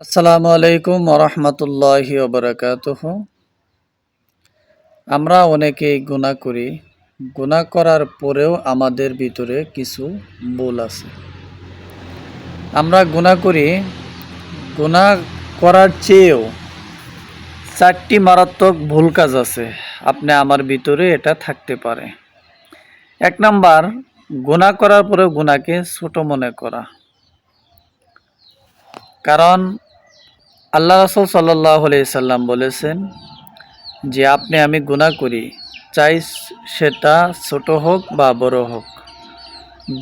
আসসালামু আলাইকুম ওরহমতুল্লাহি ওবরাকাতুহ। আমরা অনেকেই গুণা করি। গুণা করার পরেও আমাদের ভিতরে কিছু ভুল আছে। আমরা গুণা করি। গুণা করার চেয়েও চারটি মারাত্মক ভুল কাজ আছে। আপনি আমার ভিতরে এটা থাকতে পারে। এক নাম্বার গুণা করার পরেও গুণাকে ছোট মনে করা। কারণ আল্লাহ রসুল সাল্লাহ সাল্লাম বলেছেন যে আপনি আমি গুণা করি, চাই সেটা ছোট হোক বা বড় হোক।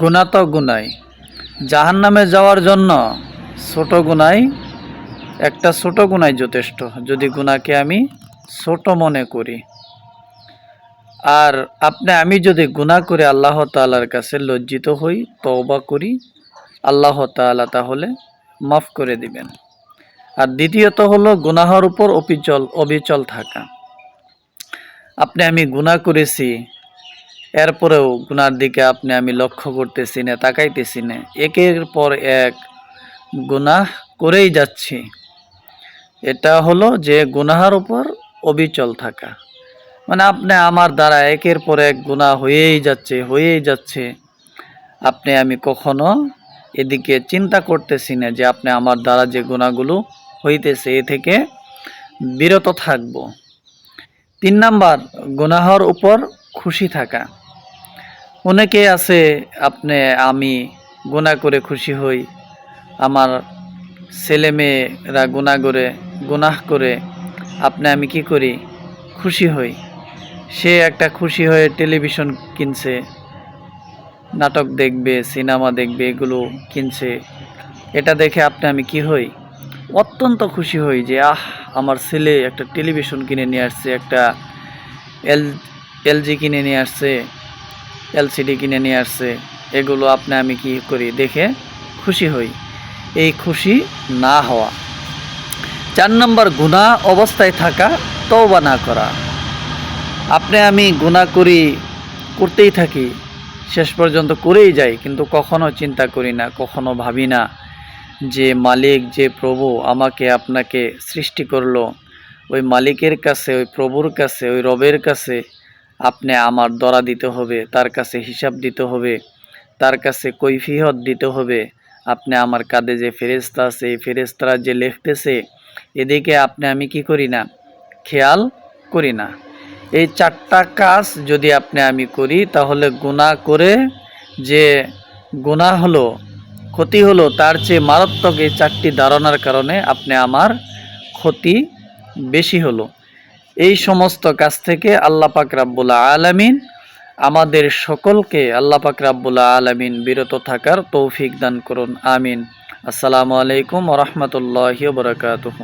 গুণা তো গুনাই জাহান নামে যাওয়ার জন্য ছোট গুনাই একটা ছোট গুনাই যথেষ্ট, যদি গুণাকে আমি ছোট মনে করি। আর আপনি আমি যদি গুণা করে আল্লাহ তালার কাছে লজ্জিত হই, তওবা করি, আল্লাহ তালা তাহলে মাফ করে দিবেন। আর দ্বিতীয়ত হলো গুনাহর উপর অবিচল অবিচল থাকা। আপনি আমি গুণা করেছি, এরপরেও গুনার দিকে আপনি আমি লক্ষ্য করতেছি না, তাকাইতেছি না। একের পর এক গুনাহ করেই যাচ্ছি। এটা হলো যে গুনাহার উপর অবিচল থাকা। মানে আপনি আমার দ্বারা একের পর এক গুণা হয়েই যাচ্ছে হয়েই যাচ্ছে। আপনি আমি কখনো এদিকে চিন্তা করতেছি না যে আপনি আমার দ্বারা যে গুণাগুলো হইতেছে, এ থেকে বিরত থাকব। তিন নাম্বার, গুনাহর উপর খুশি থাকা। অনেকে আছে, আপনি, আমি গুণা করে খুশি হই, আমার ছেলে মেয়েরা গুণা করে, গুনাহ করে, আপনি, আমি কি করি? খুশি হই। সে একটা খুশি হয়ে টেলিভিশন কিনছে, নাটক দেখবে, সিনেমা দেখবে, এগুলো কিনছে, এটা দেখে আপনি, আমি কি হই? অত্যন্ত খুশি হই যে, আহ, আমার ছেলে একটা টেলিভিশন কিনে নিয়ে আসছে, একটা এল, এলজি কিনে নিয়ে আসছে, এলসিডি কিনে নিয়ে আসছে। এগুলো আপনি আমি কি করি? দেখে খুশি হই। এই খুশি না হওয়া। চার নম্বর গুণা অবস্থায় থাকা, তওবা না করা। আপনি আমি গুণা করি, করতেই থাকি। শেষ পর্যন্ত করেই যাই, কিন্তু কখনো চিন্তা করি না, কখনো ভাবি না। যে মালিক, যে প্রভু আমাকে আপনাকে সৃষ্টি করল, ওই মালিকের কাছে, ওই প্রভুর কাছে, ওই রবের কাছে আপনি আমার দরা দিতে হবে, তার কাছে হিসাব দিতে হবে, তার কাছে কৈফিয়ত দিতে হবে। আপনি আমার কাঁধে যে ফেরেস্তা আছে, এই ফেরেস্তারা যে লিখতেছে, এদিকে আপনি আমি কি করি না? খেয়াল করি না। এই চারটা কাজ যদি আপনি আমি করি, তাহলে গুণা করে যে গুণা হলো ক্ষতি হলো তার চেয়ে মারাত্মক এই চারটি ধারণার কারণে আপনি আমার ক্ষতি বেশি হলো। এই সমস্ত কাজ থেকে আল্লাহ পাক রাব্বুল্লা আলামিন আমাদের সকলকে আল্লাহ পাক রাব্বুল্লা আলামিন বিরত থাকার তৌফিক দান করুন, আমিন। আসসালামু আলাইকুম রহমতুল্লাহ বরকাতহ।